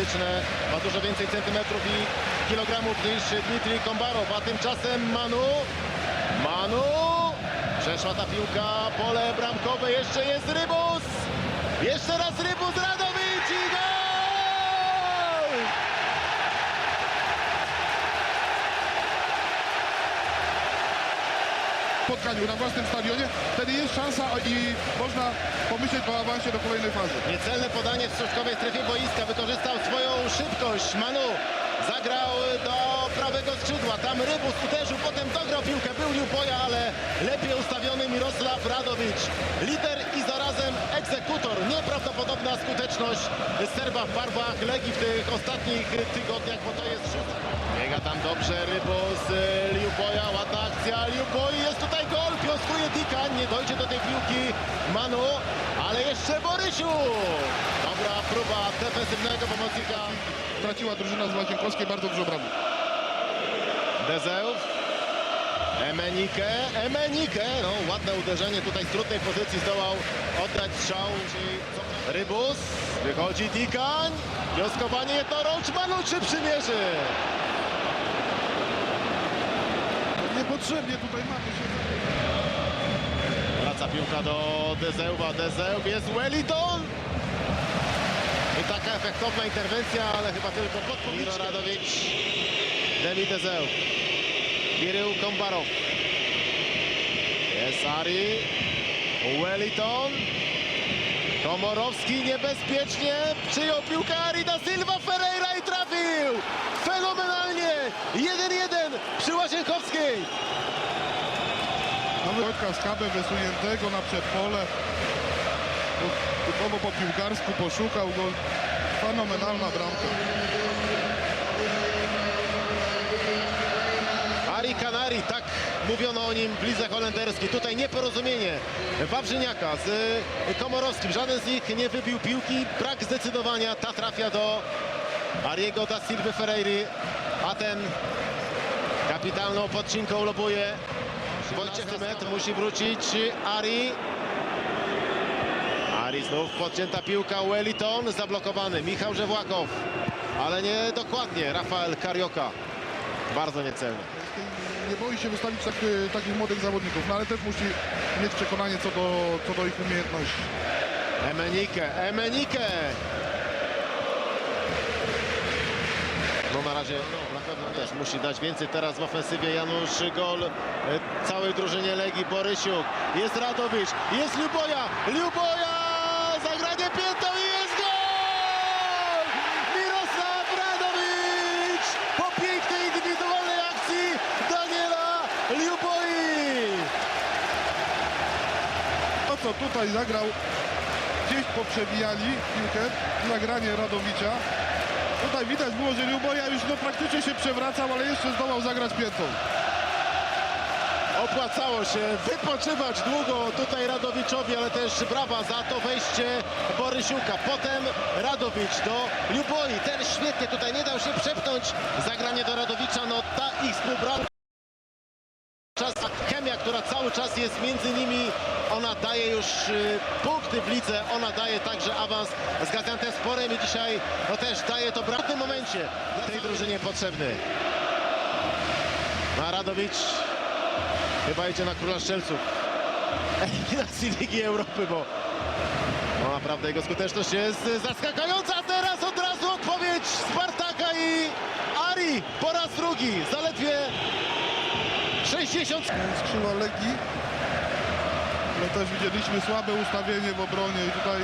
fizyczne, ma dużo więcej centymetrów i kilogramów niż Dmitrij Kombarow, a tymczasem Manu, Manu, przeszła ta piłka, pole bramkowe, jeszcze jest Rybus, jeszcze raz Rybus, Radowicz i gol! Spotkaniu na własnym stadionie, wtedy jest szansa i można pomyśleć o awansie do kolejnej fazy. Niecelne podanie w środkowej strefie boiska, wykorzystał swoją szybkość. Manu zagrał do prawego skrzydła, tam Rybus uderzył, potem dograł piłkę, był Liupoja, ale lepiej ustawiony Mirosław Radowicz. Lider egzekutor. Nieprawdopodobna skuteczność Serba w barwach Legii w tych ostatnich tygodniach, bo to jest rzut. Biega tam dobrze Rybus, Liupoja, ładna akcja, Liupoi, jest tutaj gol, piąskuje Dika, nie dojdzie do tej piłki Manu, ale jeszcze Borysiu! Dobra próba defensywnego pomocnika. Traciła drużyna z Łazienkowskiej bardzo dużo bramek. Dezeów. Emenike, Emenike, no ładne uderzenie tutaj z trudnej pozycji zdołał oddać strzał. Rybus, wychodzi Dikań, wnioskowanie jednorącz, Manu czy przymierzy? Niepotrzebnie tutaj mamy się... Wraca piłka do Dezeuwa, Dezeów jest Wellington. I taka efektowna interwencja, ale chyba tylko pod Radowicz, Demi Dezeł, Kirył Kombarow. Jest Ari, Wellington. Komorowski niebezpiecznie przyjął piłkę Ari da Silva Ferreira i trafił! Fenomenalnie! 1-1 przy Łazienkowskiej. Mamy Wojtka Skabę wysuniętego na przedpole. Typowo po piłkarsku poszukał go. Fenomenalna bramka. Ari Kanari, tak mówiono o nim w lidze holenderskiej. Tutaj nieporozumienie Wawrzyniaka z y, Komorowskim. Żaden z nich nie wybił piłki. Brak zdecydowania. Ta trafia do Ariego da Silva Ferreira. A ten kapitalną podcinką lobuje. Wojciech metr musi wrócić Ari. Ari znów podcięta piłka. Wellington zablokowany. Michał Żewłakow. Ale nie dokładnie. Rafael Karioka. Bardzo niecelny. Nie boi się wystawić tak, takich młodych zawodników, no ale też musi mieć przekonanie co do, co do ich umiejętności. Emenike, Emenike! No na razie na pewno też musi dać więcej teraz w ofensywie Janusz Gol e, całej drużynie Legii Borysiuk. Jest Radowicz, jest Luboja, Luboja! Zagranie piętą i jest gol! Mirosław Radowicz! Po pięknej indywidualnej akcji Daniela Luboi! Tutaj zagrał, gdzieś poprzebijali piłkę, nagranie Radowicza. Tutaj widać było, że Luboja już no, praktycznie się przewracał, ale jeszcze zdołał zagrać piętą. Opłacało się wypoczywać długo tutaj Radowiczowi, ale też brawa za to wejście Borysiuka. Potem Radowicz do Luboi. Ten świetnie tutaj nie dał się przepchnąć. Zagranie do Radowicza, no ta ich współpraca. Która cały czas jest między nimi, ona daje już y, punkty w lidze, ona daje także awans. Z Gaziantesporem i dzisiaj no też daje to w tym momencie. Tej drużynie potrzebny. A Radowicz chyba idzie na króla strzelców eliminacji Ligi Europy, bo no naprawdę jego skuteczność jest zaskakująca. A teraz od razu odpowiedź Spartaka i Ari po raz drugi, zaledwie 60 Skrzydła Legii. Ale też widzieliśmy słabe ustawienie w obronie i tutaj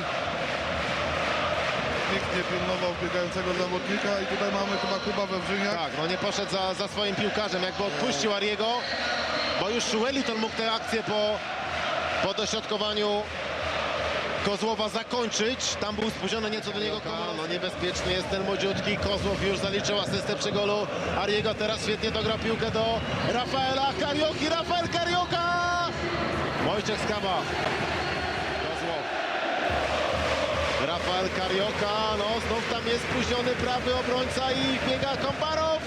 pięknie pilnował biegającego zawodnika i tutaj mamy chyba Kuba Wewrzyniak. Tak, no nie poszedł za, za swoim piłkarzem, jakby odpuścił Ariego, bo już Wellington mógł tę akcję po, po dośrodkowaniu Kozłowa zakończyć. Tam był spóźniony nieco do niego Komorowski. No niebezpieczny jest ten młodziutki. Kozłow już zaliczył asystę przy golu. Ariego teraz świetnie dograł piłkę do Rafaela Karioki. Rafael Karioka! Wojciech Skaba. Kozłow. Rafael Karioka, no znów tam jest spóźniony prawy obrońca i biega Komparow.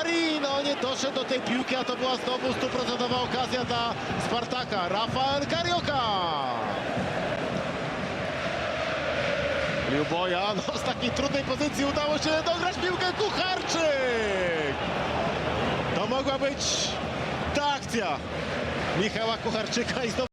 Ari, no nie doszedł do tej piłki, a to była znowu stuprocentowa okazja dla Spartaka. Rafael Karioka. Liuboja, no z takiej trudnej pozycji udało się dograć piłkę Kucharczyk. To mogła być ta akcja Michała Kucharczyka i znowu